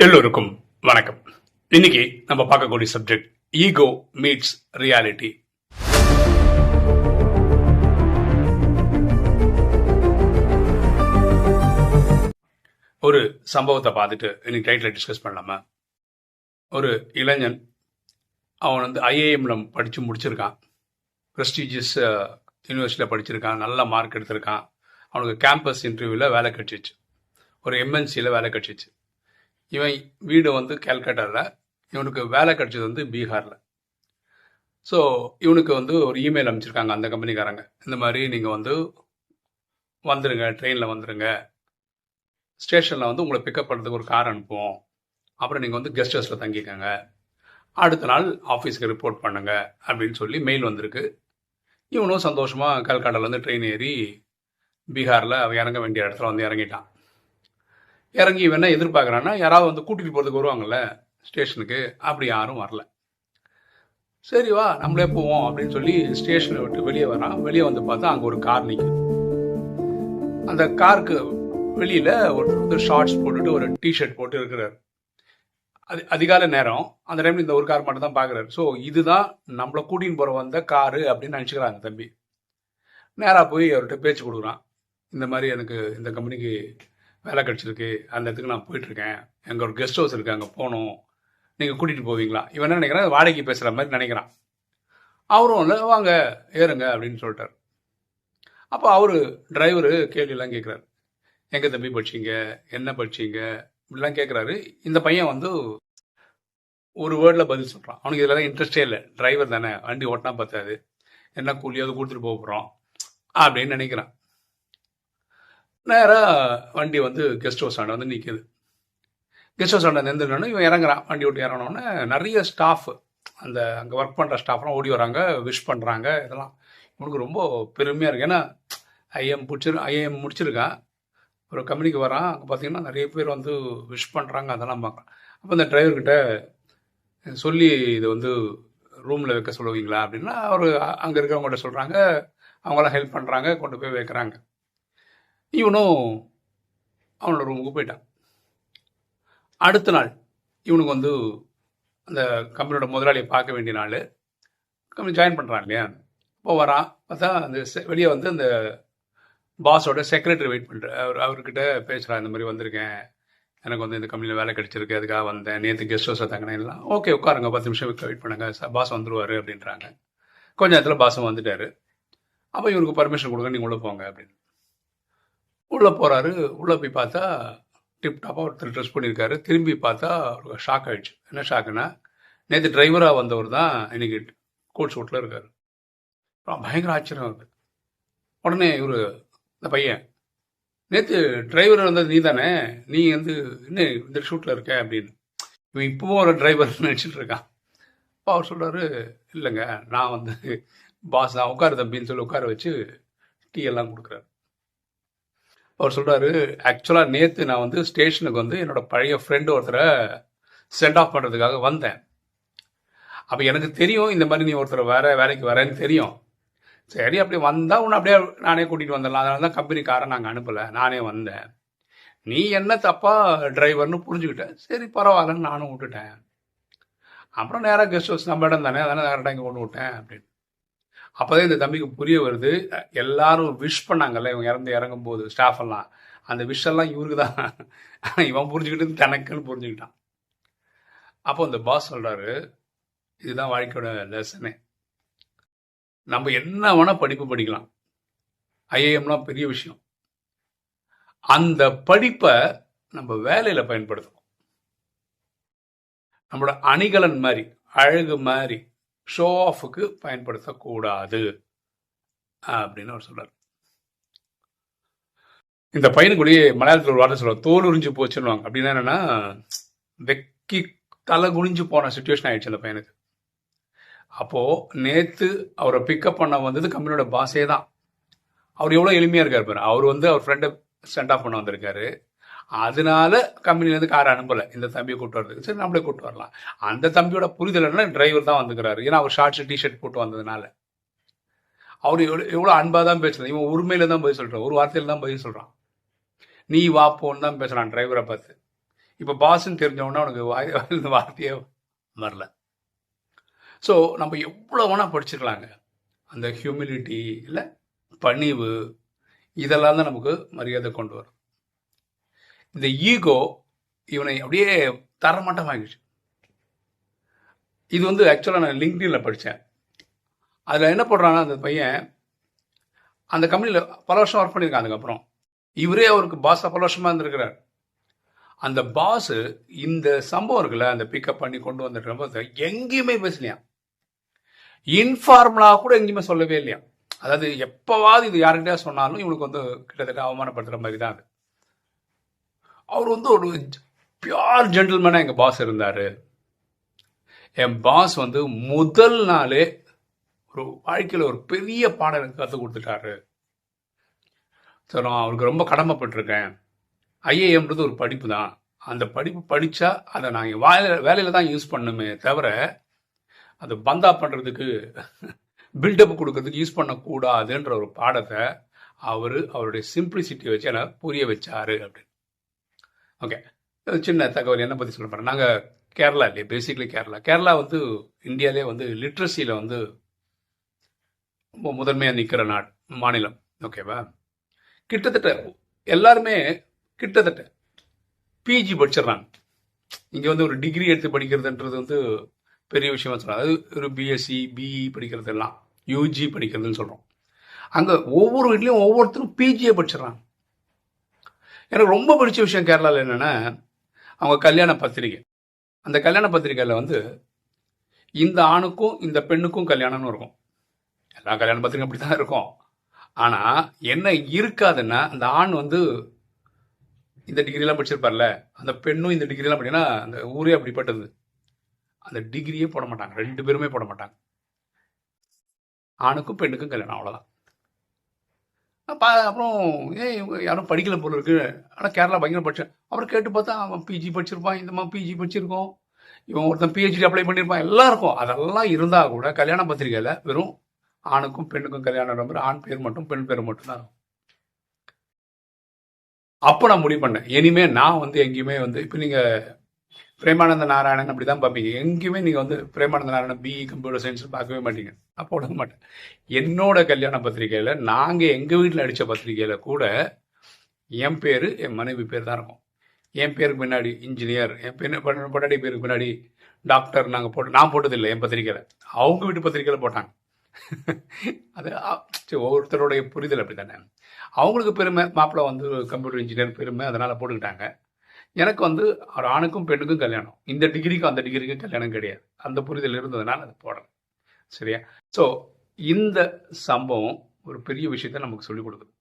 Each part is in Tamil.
எல்லோருக்கும் வணக்கம். இன்னைக்கு நம்ம பார்க்கக்கூடிய சப்ஜெக்ட் ஈகோ மீட்ஸ் ரியாலிட்டி ஒரு சம்பவத்தை பார்த்துட்டு இன்னைக்கு டைட்டில் டிஸ்கஸ் பண்ணலாமா? ஒரு இளைஞன் அவன் வந்து ஐஏஎம்ல படித்து முடிச்சிருக்கான். ப்ரெஸ்டீஜியஸ் யூனிவர்சிட்டியில் படிச்சிருக்கான். நல்ல மார்க் எடுத்திருக்கான். அவனுக்கு கேம்பஸ் இன்டர்வியூவில் வேலை கிடச்சிச்சு. ஒரு எம்என்சியில் வேலை கிடச்சிச்சு. இவன் வீடு வந்து கேல்கட்டாவில் இவனுக்கு வேலை கிடைச்சது வந்து பீகாரில். ஸோ இவனுக்கு வந்து ஒரு இமெயில் அனுப்பிச்சிருக்காங்க அந்த கம்பெனிக்காரங்க. இந்த மாதிரி நீங்கள் வந்து வந்துடுங்க ட்ரெயினில் வந்துடுங்க ஸ்டேஷனில் வந்து உங்களை பிக்கப் பண்ணுறதுக்கு ஒரு கார் அனுப்புவோம். அப்புறம் நீங்கள் வந்து கெஸ்ட் ஹவுஸில் தங்கிக்கோங்க. அடுத்த நாள் ஆஃபீஸ்க்கு ரிப்போர்ட் பண்ணுங்க அப்படின்னு சொல்லி மெயில் வந்திருக்கு. இவனும் சந்தோஷமாக கல்கட்டாலேருந்து ட்ரெயின் ஏறி பீகாரில் அவன் இறங்க வேண்டிய இடத்துல வந்து இறங்கிட்டான். இறங்கி இவன் எதிர்பார்க்குறான்னா யாராவது வந்து கூட்டிகிட்டு போகிறதுக்கு வருவாங்கல்ல ஸ்டேஷனுக்கு. அப்படி யாரும் வரல. சரி வா நம்மளே போவோம் அப்படின்னு சொல்லி ஸ்டேஷனை விட்டு வெளியே வரான். வெளியே வந்து பார்த்தா அங்கே ஒரு கார் நிற்கும் அந்த காருக்கு வெளியில் ஒரு ஷார்ட்ஸ் போட்டுட்டு ஒரு டிஷர்ட் போட்டு இருக்கிறார். அது அதிகாலை நேரம். அந்த டைம்ல இந்த ஒரு கார் மட்டும் தான் பார்க்குறாரு. ஸோ இதுதான் நம்மளை கூட்டின்னு போகிற வந்த காரு அப்படின்னு நினச்சிக்கிறாங்க தம்பி. நேராக போய் அவர்கிட்ட பேச்சு கொடுக்குறான். இந்த மாதிரி எனக்கு இந்த கம்பெனிக்கு வேலை கிடச்சிருக்கு. அந்த இடத்துக்கு நான் போயிட்டுருக்கேன். எங்கள் ஒரு கெஸ்ட் ஹவுஸ் இருக்குது அங்கே போகணும். நீங்கள் கூட்டிகிட்டு போவீங்களா? இவன் என்ன நினைக்கிறான்? வாடகைக்கு பேசுகிற மாதிரி நினைக்கிறான். அவரும் இல்லை வாங்க ஏறுங்க அப்படின்னு சொல்லிட்டார். அப்போ அவர் டிரைவரு கேள்வியெல்லாம் கேட்குறாரு எங்கே தம்பி படிச்சீங்க? என்ன படிச்சீங்க? இப்படிலாம் கேட்குறாரு இந்த பையன் வந்து ஒரு வேர்டில் பதில் சொல்கிறான் அவனுக்கு இதெல்லாம் இன்ட்ரெஸ்டே இல்லை. டிரைவர் தானே. வண்டி ஓட்டினா பார்த்தாது என்ன கூலியாவது கொடுத்துட்டு போக போகிறோம் அப்படின்னு நினைக்கிறான். நேராக வண்டி வந்து கெஸ்ட் ஹவுஸ் ஆண்ட வந்து நிற்கிது கெஸ்ட் ஹவுஸ் ஆண்ட நின்றுனோன்னு இவன் இறங்குறான். வண்டி விட்டு இறங்கினோடனே நிறைய ஸ்டாஃப் அந்த அங்கே ஒர்க் பண்ணுற ஸ்டாஃப்லாம் ஓடி வராங்க விஷ் பண்ணுறாங்க இதெல்லாம். இவனுக்கு ரொம்ப பெருமையாக இருக்குது ஏன்னா ஐஎம் பிடிச்சிரு ஐஏஎம் முடிச்சிருக்கான் ஒரு கம்பெனிக்கு வரான். அங்கே பார்த்தீங்கன்னா நிறைய பேர் வந்து விஷ் பண்ணுறாங்க அதெல்லாம் பார்க்குறான் அப்போ இந்த டிரைவர்கிட்ட சொல்லி இது வந்து ரூமில் வைக்க சொல்லுவீங்களா அப்படின்னா அவர் அங்கே இருக்கிறவங்கள்ட்ட சொல்கிறாங்க அவங்களாம் ஹெல்ப் பண்ணுறாங்க கொண்டு போய் வைக்கிறாங்க. இவனும் அவனோட ரூமுக்கு போயிட்டான். அடுத்த நாள் இவனுக்கு வந்து அந்த கம்பெனியோட முதலாளியை பார்க்க வேண்டிய நாள். கம்பெனி ஜாயின் பண்ணுறான் இல்லையா? இப்போ வரான் பார்த்தா அந்த வெளியே வந்து அந்த பாஸோட செக்ரட்டரி வெயிட் பண்ணுற அவர் அவர்கிட்ட பேசுகிறான் இந்த மாதிரி வந்திருக்கேன். எனக்கு வந்து இந்த கம்பெனியில் வேலை கிடச்சிருக்கு அதுக்காக வந்தேன். நேற்று கெஸ்ட் ஹவுஸில் தங்கினேன் எல்லாம். ஓகே உட்காருங்க பத்து நிமிஷம் வெயிட் பண்ணுங்க. பாஸ் வந்துடுவார் அப்படின்றாங்க. கொஞ்ச நேரத்தில் பாஸும் வந்துட்டார். அப்போ இவருக்கு பர்மிஷன் கொடுங்க நீங்கள் உள்ளே போங்க அப்படின்னு. உள்ளே போகிறாரு உள்ளே போய் பார்த்தா டிப்டாப்பாக ஒருத்தர் ட்ரெஸ் பண்ணியிருக்காரு திரும்பி பார்த்தா அவருக்கு ஷாக் ஆயிடுச்சு. என்ன ஷாக்குன்னா நேற்று டிரைவராக வந்தவர் தான் இன்னைக்கு கோட் ஷூட்டில் இருக்கார். பயங்கர ஆச்சரியம் இருக்கு உடனே இவர் இந்த பையன் நேற்று டிரைவர் வந்தது நீ தானே? நீ வந்து இன்னும் இந்த ஷூட்டில் இருக்க? அப்படின்னு. இவன் இப்போவும் ஒரு டிரைவர் நினச்சிட்டு இருக்கான். அப்போ அவர் சொல்கிறாரு இல்லைங்க நான் வந்து பாஸ் தான் உட்காரு தம்பின்னு சொல்லி உட்கார வச்சு டீ எல்லாம் கொடுக்குறாரு. அவர் சொல்கிறாரு ஆக்சுவலாக நேற்று நான் வந்து ஸ்டேஷனுக்கு வந்து என்னோட பழைய ஃப்ரெண்டு ஒருத்தரை சென்ட் ஆஃப் பண்ணுறதுக்காக வந்தேன். அப்போ எனக்கு தெரியும் இந்த மாதிரி நீ ஒருத்தர் வேற வேலைக்கு வரேன்னு தெரியும். சரி அப்படி வந்தால் உன்னை அப்படியே நானே கூட்டிகிட்டு வந்துடலாம். அதனால தான் கம்பெனிக்காரன் நாங்கள் அனுப்பலை. நானே வந்தேன். நீ என்ன தப்பாக டிரைவர்னு புரிஞ்சுக்கிட்டேன் சரி பரவாயில்லன்னு நானும் விட்டுட்டேன். அப்புறம் நேராக கெஸ்ட் ஹவுஸ் நம்ம இடம் தானே. அதனால் டேரெக்டாக இங்கே கொண்டு விட்டேன் அப்படின்னு. அப்போதான் இந்த தம்பிக்கு புரிய வருது. எல்லாரும் விஷ் பண்ணாங்கல்ல இவங்க இறந்து இறங்கும் போது ஸ்டாஃப் எல்லாம். அந்த விஷ் எல்லாம் இவருக்கு தான் இவன் புரிஞ்சுக்கிட்டு தனக்குன்னு புரிஞ்சுக்கிட்டான். அப்போ இந்த பாஸ் சொல்றாரு இதுதான் வாழ்க்கையோட லெசனே நம்ம என்ன வேணால் படிப்பு படிக்கலாம். ஐஏஎம்லாம் பெரிய விஷயம். அந்த படிப்பை நம்ம வேலையில் பயன்படுத்தணும். நம்மளோட அணிகலன் மாதிரி அழகு மாதிரி ஷோ ஆஃபுக்கு பயன்படுத்தக்கூடாது. அப்படின்னு அவர் சொல்றார். இந்த பையனுக்குள்ளேயே மலையாளத்தில் ஒரு வார்த்தை சொல்லுவாங்க தோல் உறிஞ்சு போச்சுன்னுவாங்க. அப்படின்னா என்னன்னா வெக்கி தலை குனிஞ்சு போன சுச்சுவேஷன் ஆயிடுச்சு அந்த பையனுக்கு. அப்போ நேத்து அவரை பிக்கப் பண்ண வந்தது கம்பெனியோட பாஸே தான். அவர் எவ்வளோ எளிமையாக இருக்கார் பாரு. அவர் வந்து அவர் ஃப்ரெண்டை சென்ட் ஆஃப் பண்ண வந்திருக்காரு. அதனால கம்பெனிலேருந்து காரை அனுப்பலை. இந்த தம்பியை கூப்பிட்டு வரதுக்கு. சரி நம்மளே கூட்டு வரலாம். அந்த தம்பியோட புரிதல் என்ன டிரைவர் தான் வந்துக்கிறாரு. ஏன்னா அவர் ஷார்ட்ஸ் டிஷர்ட் போட்டு வந்ததுனால. அவர் எவ்வளோ எவ்வளோ அன்பாக தான் பேசுறது இவன் உரிமையில தான் பதில் சொல்கிறான் ஒரு வார்த்தையில் தான் பதில் சொல்கிறான் நீ வா போன்னு தான் பேசுகிறான் டிரைவரை பார்த்து. இப்போ பாஸ்ன்னு தெரிஞ்சவொடனே அவனுக்கு வாய் இந்த வார்த்தையே வரல. ஸோ நம்ம எவ்வளோ வேணால் படிச்சிருக்கலாங்க அந்த ஹியூமிலிட்டி இல்லை பணிவு இதெல்லாம் தான் நமக்கு மரியாதை கொண்டு வரும். இந்த ஈகோ இவனை அப்படியே தரமாட்டமாகிடுச்சு இது வந்து ஆக்சுவலாக நான் லிங்க்டின்ல படித்தேன் அதில் என்ன பண்ணுறான்னா அந்த பையன் அந்த கம்பெனியில் பல வருஷம் ஒர்க் பண்ணியிருக்கான் அதுக்கப்புறம். இவரே அவருக்கு பாஸாக பல வருஷமாக இருந்திருக்கிறார். அந்த பாஸ் இந்த சம்பவம் இருக்குல்ல அந்த பிக்கப் பண்ணி கொண்டு வந்துட்டு போது எங்கேயுமே பேசலையாம் இன்ஃபார்மலாக கூட எங்கேயுமே சொல்லவே இல்லையா? அதாவது எப்போவாது இது யார்கிட்டயா சொன்னாலும் இவனுக்கு வந்து கிட்டத்தட்ட அவமானப்படுத்துகிற மாதிரி தான் அது. அவர் வந்து ஒரு பியூர் ஜென்டில்மேனாக எங்கள் பாஸ் இருந்தார். என் பாஸ் வந்து முதல் நாளே ஒரு வாழ்க்கையில் ஒரு பெரிய பாடம் எனக்கு கற்றுக் கொடுத்துட்டாரு. ஸோ நான் அவருக்கு ரொம்ப கடமைப்பட்டிருக்கேன். ஐஏஎம்ன்றது ஒரு படிப்பு தான் அந்த படிப்பு படித்தா அதை நான் என் வேலை வேலையில் தான் யூஸ் பண்ணுமே தவிர அதை பந்தா பண்ணுறதுக்கு பில்டப் கொடுக்கறதுக்கு யூஸ் பண்ணக்கூடாதுன்ற ஒரு பாடத்தை அவர் அவருடைய சிம்பிளிசிட்டி வச்சு எனக்கு புரிய வச்சாரு அப்படின்னு. ஓகே சின்ன தகவல் என்ன பற்றி சொல்ல போகிறேன் நாங்கள் கேரளா இல்லையா பேசிக்கலி கேரளா. கேரளா வந்து இந்தியாவிலே வந்து லிட்ரஸியில் வந்து ரொம்ப முதன்மையாக நிற்கிற நாடு மாநிலம். ஓகேவா கிட்டத்தட்ட எல்லாருமே கிட்டத்தட்ட பிஜி படிச்சிடுறாங்க. இங்கே வந்து ஒரு டிகிரி எடுத்து படிக்கிறதுன்றது வந்து பெரிய விஷயமா சொல்கிறாங்க அது ஒரு பிஎஸ்சி பிஇ படிக்கிறதெல்லாம் யூஜி படிக்கிறதுன்னு சொல்கிறோம் அங்கே ஒவ்வொரு வீட்லேயும் ஒவ்வொருத்தரும் பிஜியை படிச்சிடறாங்க. எனக்கு ரொம்ப பிடிச்ச விஷயம் கேரளாவில் என்னென்னா அவங்க கல்யாண பத்திரிகை. அந்த கல்யாண பத்திரிகையில் வந்து இந்த ஆணுக்கும் இந்த பெண்ணுக்கும் கல்யாணம்னு இருக்கும். எல்லா கல்யாண பத்திரிகை அப்படி தான் இருக்கும். ஆனால் என்ன இருக்காதுன்னா அந்த ஆண் வந்து இந்த டிகிரிலாம் படிச்சிருப்பார்ல அந்த பெண்ணும் இந்த டிகிரிலாம் படினா அந்த ஊரே அப்படிப்பட்டது. அந்த டிகிரியே போட மாட்டாங்க. ரெண்டு பேருமே போட மாட்டாங்க. ஆணுக்கும் பெண்ணுக்கும் கல்யாணம் அவ்வளோதான் அப்புறம் ஏன் இவங்க யாரும் படிக்கல போல இருக்கு. ஆனால் கேரளா பயங்கர படிச்சேன் அப்புறம் கேட்டு பார்த்தா அவன் பிஜி படிச்சிருப்பான் இந்த மாதிரி பிஜி படிச்சிருக்கோம். இவன் ஒருத்தன் பிஹெச்டி அப்ளை பண்ணியிருப்பான் எல்லாம் இருக்கும் அதெல்லாம் இருந்தால் கூட கல்யாண பத்திரிகையில் வெறும் ஆணுக்கும் பெண்ணுக்கும் கல்யாணம் நம்பர் ஆண் பேர் மட்டும் பெண் பேர் மட்டும்தான் இருக்கும். அப்போ நான் முடிவு பண்ணேன். இனிமே நான் வந்து எங்கேயுமே வந்து இப்போ நீங்கள் பிரேமானந்த நாராயணன் அப்படி தான் பார்ப்பீங்க எங்கேயுமே நீங்கள் வந்து Premananda Narayanan BE computer science பார்க்கவே மாட்டீங்க. அப்போ விட மாட்டேன் என்னோட கல்யாண பத்திரிகையில் நாங்கள் எங்கள் வீட்டில் அடித்த பத்திரிகையில் கூட என் பேர் என் மனைவி பேர் தான் இருக்கும். என் பேருக்கு முன்னாடி இன்ஜினியர் என் பேர் பட்டாடி பேருக்கு முன்னாடி டாக்டர் நாங்கள் போட்டு நான் போட்டதில்லை என் பத்திரிக்கையில் அவங்க வீட்டு பத்திரிக்கையில் போட்டாங்க. அது ஒவ்வொருத்தருடைய புரிதல் அப்படி தானே அவங்களுக்கு பெருமை மாப்பிள்ளை வந்து கம்ப்யூட்டர் இன்ஜினியர் பெருமை அதனால் போட்டுக்கிட்டாங்க. எனக்கு வந்து ஒரு ஆணுக்கும் பெண்ணுக்கும் கல்யாணம். இந்த டிகிரிக்கும் அந்த டிகிரிக்கும் கல்யாணம் கிடையாது. அந்த புரிதல் இருந்ததுனால அதை போடுறேன் சரியா? ஸோ இந்த சம்பவம் ஒரு பெரிய விஷயத்த நமக்கு சொல்லிக் கொடுக்குது.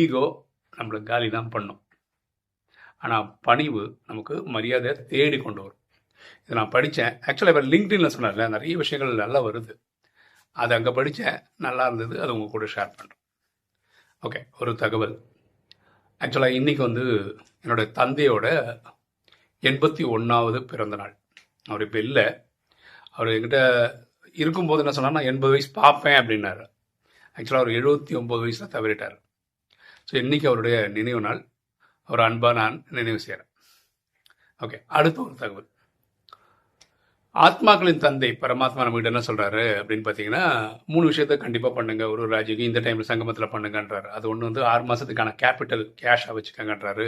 ஈகோ நம்மளை காலி தான் பண்ணும். ஆனால் பணிவு நமக்கு மரியாதையை தேடி கொண்டு வரும். இதை நான் படித்தேன். ஆக்சுவலாக இப்போ லிங்க்டின்ல சொன்னார்ல நிறைய விஷயங்கள் நல்லா வருது. அது அங்கே படித்தேன். நல்லா இருந்தது. அது உங்கள் கூட ஷேர் பண்ணுறேன் ஓகே ஒரு தகவல். ஆக்சுவலாக இன்றைக்கி வந்து என்னோட தந்தையோட எண்பத்தி ஒன்றாவது பிறந்த நாள் அவர் இப்போ இல்லை. அவர் என்கிட்ட இருக்கும்போது என்ன சொன்னால் நான் எண்பது வயசு பார்ப்பேன் அப்படின்னாரு. ஆக்சுவலாக அவர் எழுபத்தி ஒம்பது வயசில் தவறிட்டார். ஸோ இன்றைக்கி அவருடைய நினைவு நாள். அவர் அன்பாக நான் நினைவு செய்கிறேன் ஓகே அடுத்த ஒரு தகவல். ஆத்மாக்களின் தந்தை பரமாத்மா நம்மகிட்ட என்ன சொல்கிறாரு அப்படின்னு பார்த்தீங்கன்னா மூணு விஷயத்த கண்டிப்பாக பண்ணுங்க. ஒரு ராஜுக்கு இந்த டைமில் சங்கமத்தில் பண்ணுங்கன்றாரு. அது ஒன்று வந்து ஆறு மாதத்துக்கான கேபிட்டல் கேஷாக வச்சுக்கங்கன்றாரு.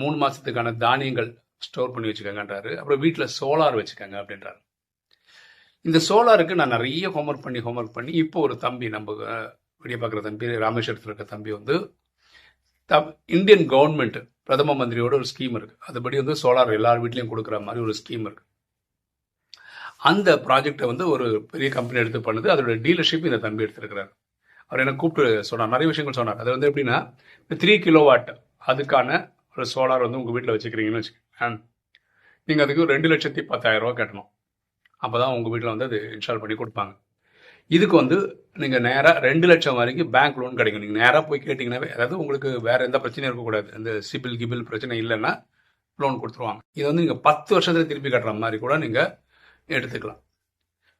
மூணு மாதத்துக்கான தானியங்கள் ஸ்டோர் பண்ணி வச்சுக்கோங்கன்றாரு. அப்புறம் வீட்டில் சோலார் வச்சுக்கோங்க அப்படின்றாரு. இந்த சோலாருக்கு நான் நிறைய ஹோம்ஒர்க் பண்ணி ஹோம்ஒர்க் பண்ணி இப்போ ஒரு தம்பி நம்ம வெளியே பார்க்குற தம்பி ராமேஸ்வரத்தில் இருக்க தம்பி வந்து இந்தியன் கவர்மெண்ட் பிரதம மந்திரியோட ஒரு ஸ்கீம் இருக்குது அதுபடி வந்து சோலார் எல்லார் வீட்லேயும் கொடுக்குற மாதிரி ஒரு ஸ்கீம் இருக்குது அந்த ப்ராஜெக்டை வந்து ஒரு பெரிய கம்பெனி எடுத்து பண்ணுது. அதோட டீலர்ஷிப் இந்த தம்பி எடுத்திருக்கிறார். அவர் என்ன கூப்பிட்டு சொன்னார். நிறைய விஷயங்கள் சொன்னார். அது வந்து எப்படின்னா த்ரீ கிலோவாட் அதுக்கான ஒரு சோலார் வந்து உங்கள் வீட்டில் வச்சுக்கிறீங்கன்னு வச்சுக்கோங்க நீங்கள் அதுக்கு ரெண்டு லட்சத்தி பத்தாயிரரூவா கட்டணும். அப்போ தான் உங்கள் வீட்டில் வந்து அது இன்ஸ்டால் பண்ணி கொடுப்பாங்க. இதுக்கு வந்து நீங்கள் நேராக ரெண்டு லட்சம் வரைக்கும் பேங்க் லோன் கிடைக்கும். நீங்கள் நேராக போய் கேட்டிங்கன்னா அதாவது உங்களுக்கு வேறு எந்த பிரச்சனையும் இருக்கக்கூடாது. இந்த சிபில் கிபில் பிரச்சனை இல்லைன்னா லோன் கொடுத்துருவாங்க. இது வந்து நீங்கள் பத்து வருஷத்தில் திருப்பி கட்டுற மாதிரி கூட நீங்கள் எடுத்துக்கலாம்.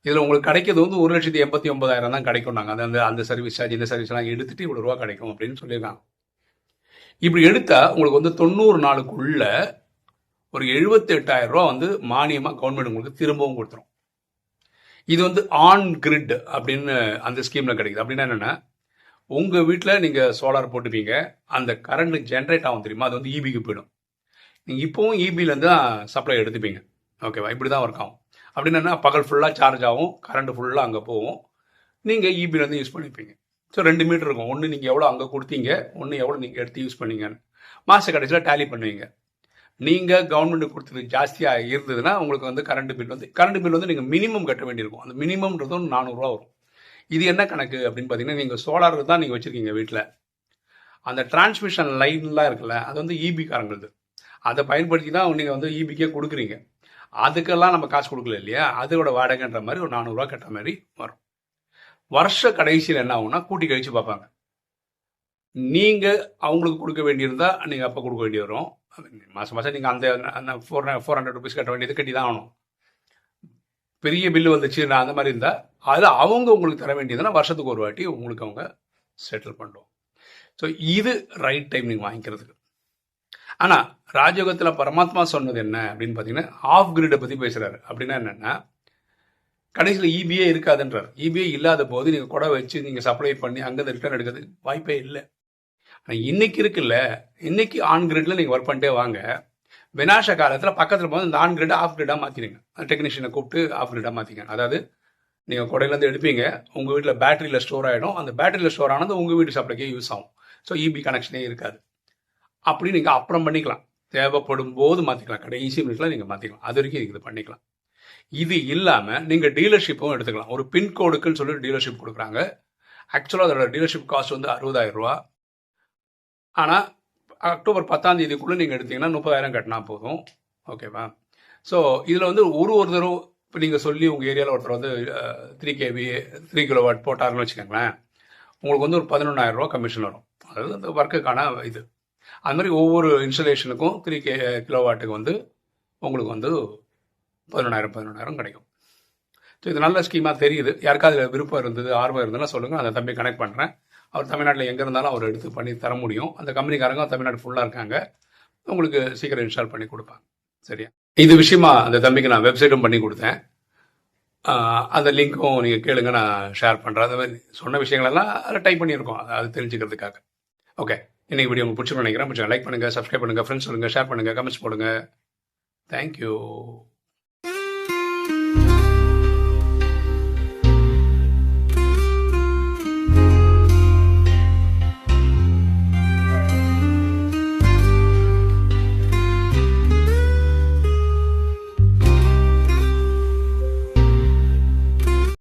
இதில் உங்களுக்கு கிடைக்கிறது வந்து ஒரு லட்சத்தி எண்பத்தி ஒன்பதாயிரம் தான் கிடைக்கும் நாங்கள் அந்த அந்த சர்வீஸ் சார்ஜ் இந்த சர்வீஸ்லாம் எடுத்துட்டு இவ்வளோ ரூபா கிடைக்கும் அப்படின்னு சொல்லியிருக்காங்க. இப்படி எடுத்தால் உங்களுக்கு வந்து தொண்ணூறு நாளுக்குள்ள ஒரு 78000 ரூபா வந்து மானியமா கவர்மெண்ட் உங்களுக்கு திரும்பவும் கொடுத்துரும். இது வந்து ஆன் கிரிட் அப்படின்னு அந்த ஸ்கீம்ல கிடைக்குது. அப்படின்னா என்னன்னா உங்க வீட்டில் நீங்க சோலார் போட்டுப்பீங்க. அந்த கரண்ட் ஜென்ரேட் ஆகும் தெரியுமா? அது வந்து ஈபிக்கு போயிடும். நீங்க இப்பவும் ஈபில இருந்து தான் சப்ளை எடுத்துப்பீங்க. ஓகேவா இப்படி தான் ஒர்க் ஆகும். அப்படின்னு பகல் ஃபுல்லாக சார்ஜ் ஆகும். கரண்ட் ஃபுல்லாக அங்கே போகும். நீங்கள் இபிலேருந்து யூஸ் பண்ணிப்பீங்க. ஸோ ரெண்டு மீட்டர் இருக்கும். ஒன்று நீங்கள் எவ்வளோ அங்கே கொடுத்தீங்க ஒன்று எவ்வளோ நீங்கள் எடுத்து யூஸ் பண்ணீங்கன்னு. மாத கடைசியில் டேலி பண்ணுவீங்க. நீங்கள் கவர்மெண்ட் கொடுத்தது ஜாஸ்தியாக இருந்ததுன்னா உங்களுக்கு வந்து கரண்ட் பில் வந்து கரண்ட் பில் வந்து நீங்கள் மினிமம் கட்ட வேண்டியிருக்கும். அந்த மினிமம்ன்றது நானூறுரூவா வரும். இது என்ன கணக்கு அப்படின்னு பார்த்தீங்கன்னா நீங்கள் சோலார் தான் நீங்கள் வச்சுருக்கீங்க வீட்டில் அந்த டிரான்ஸ்மிஷன் லைன்லாம் இருக்குல்ல அது வந்து இபி அதை பயன்படுத்தி தான் நீங்கள் வந்து இபிக்கே கொடுக்குறீங்க. அதுக்கெல்லாம் நம்ம காசு கொடுக்கல இல்லையா? அதோட வாடகைன்ற மாதிரி ஒரு நானூறுரூவா கட்டுற மாதிரி வரும். வருஷ கடைசியில் என்ன ஆகும்னா கூட்டி கழிச்சு பார்ப்பாங்க. நீங்கள் அவங்களுக்கு கொடுக்க வேண்டியிருந்தா நீங்கள் அப்போ கொடுக்க வேண்டி வரும். மாதம் மாதம் நீங்கள் அந்த அந்த ஃபோர் ஃபோர் ஹண்ட்ரட் ருபீஸ் கட்ட வேண்டியது கட்டி தான் ஆகணும். பெரிய பில்லு வந்துச்சு நான் அந்த மாதிரி இருந்தால் அது அவங்க உங்களுக்கு தர வேண்டியதுன்னா வருஷத்துக்கு ஒரு வாட்டி உங்களுக்கு அவங்க செட்டில் பண்ணுவோம் ஸோ இது ரைட் டைம் நீங்கள் வாங்கிக்கிறதுக்கு. ஆனால் ராஜயோகத்தில் பரமாத்மா சொன்னது என்ன அப்படின்னு பார்த்தீங்கன்னா ஆஃப் கிரிடை பற்றி பேசுகிறாரு அப்படின்னா என்னென்னா கடைசியில் இபிஏ இருக்காதுன்றார். இபிஏ இல்லாத போது நீங்கள் கொடை வச்சு நீங்கள் சப்ளை பண்ணி அங்கேருந்து ரிட்டர்ன் எடுக்கிறது வாய்ப்பே இல்லை. ஆனால் இன்னைக்கு இருக்குல்ல இன்னைக்கு ஆன் கிரிட்ல நீங்கள் ஒர்க் பண்ணிட்டே வாங்க. வினாச காலத்தில் பக்கத்தில் போது இந்த ஆன் கிரிட் ஆஃப் கிரிட்டாக மாற்றிடுங்க டெக்னீஷியனை கூப்பிட்டு ஆஃப் கிரிட்டாக மாற்றிங்க அதாவது நீங்கள் கொடையிலேருந்து எடுப்பீங்க உங்கள் வீட்டில் பேட்டரியில் ஸ்டோர் ஆகிடும் அந்த பேட்டரியில் ஸ்டோர் ஆனது உங்கள் வீட்டு சப்ளைக்கே யூஸ் ஆகும். ஸோ இபி கனெக்ஷனே இருக்காது. அப்படி நீங்கள் அப்புறம் பண்ணிக்கலாம். தேவைப்படும் போது மாற்றிக்கலாம் கடைசி மினிட்ல நீங்கள் மாற்றிக்கலாம் அது வரைக்கும் நீங்கள் இது பண்ணிக்கலாம். இது இல்லாமல் நீங்கள் டீலர்ஷிப்பும் எடுத்துக்கலாம். ஒரு பின்கோடுக்குன்னு சொல்லி டீலர்ஷிப் கொடுக்குறாங்க. ஆக்சுவலாக அதோட டீலர்ஷிப் காஸ்ட் வந்து அறுபதாயிரம் ரூபா. ஆனால் அக்டோபர் பத்தாம் தேதிக்குள்ளே நீங்கள் எடுத்தீங்கன்னா முப்பதாயிரம் கட்டினா போதும். ஓகேவா ஸோ இதில் வந்து ஒரு ஒருத்தரும் இப்போ நீங்கள் சொல்லி உங்கள் ஏரியாவில் ஒருத்தர் வந்து three KB three kilo watt போட்டாருன்னு வச்சுக்கோங்களேன். உங்களுக்கு வந்து ஒரு பதினொன்றாயிரம் ரூபா கமிஷன் வரும். அதாவது அந்த ஒர்க்குக்கான இது. அது மாதிரி ஒவ்வொரு இன்ஸ்டலேஷனுக்கும் த்ரீ கே கிலோ வாட்டுக்கு வந்து உங்களுக்கு வந்து பதினொன்றாயிரம் பதினொன்றாயிரம் கிடைக்கும். ஸோ இது நல்ல ஸ்கீமாக தெரியுது. யாருக்காவது அதில் விருப்பம் இருந்தது ஆர்வம் இருந்ததுன்னா சொல்லுங்கள் அந்த தம்பி கனெக்ட் பண்ணுறேன் அவர் தமிழ்நாட்டில் எங்கே இருந்தாலும் அவர் எடுத்து பண்ணி தர முடியும். அந்த கம்பெனிக்காரங்க தமிழ்நாடு ஃபுல்லாக இருக்காங்க. உங்களுக்கு சீக்கிரம் இன்ஸ்டால் பண்ணி கொடுப்பாங்க. சரியா? இது விஷயமா அந்த தம்பிக்கு நான் வெப்சைட்டும் பண்ணி கொடுத்தேன். அந்த லிங்க்கும் நீங்கள் கேளுங்க நான் ஷேர் பண்ணுறேன் அந்த மாதிரி சொன்ன விஷயங்களெல்லாம் அதில் டைப் பண்ணியிருக்கோம். அது தெரிஞ்சுக்கிறதுக்காக. ஓகே இன்னைக்கு வீடியோ உங்களுக்கு பிடிச்சிருக்கோம் நினைக்கிறேன். பிடிச்சா லைக் பண்ணுங்கள் சப்ஸ்கிரைப் பண்ணுங்கள் ஃப்ரெண்ட்ஸ் சொல்லுங்கள் ஷேர் பண்ணுங்கள் கமெண்ட்ஸ் போடுங்க. தேங்க்யூ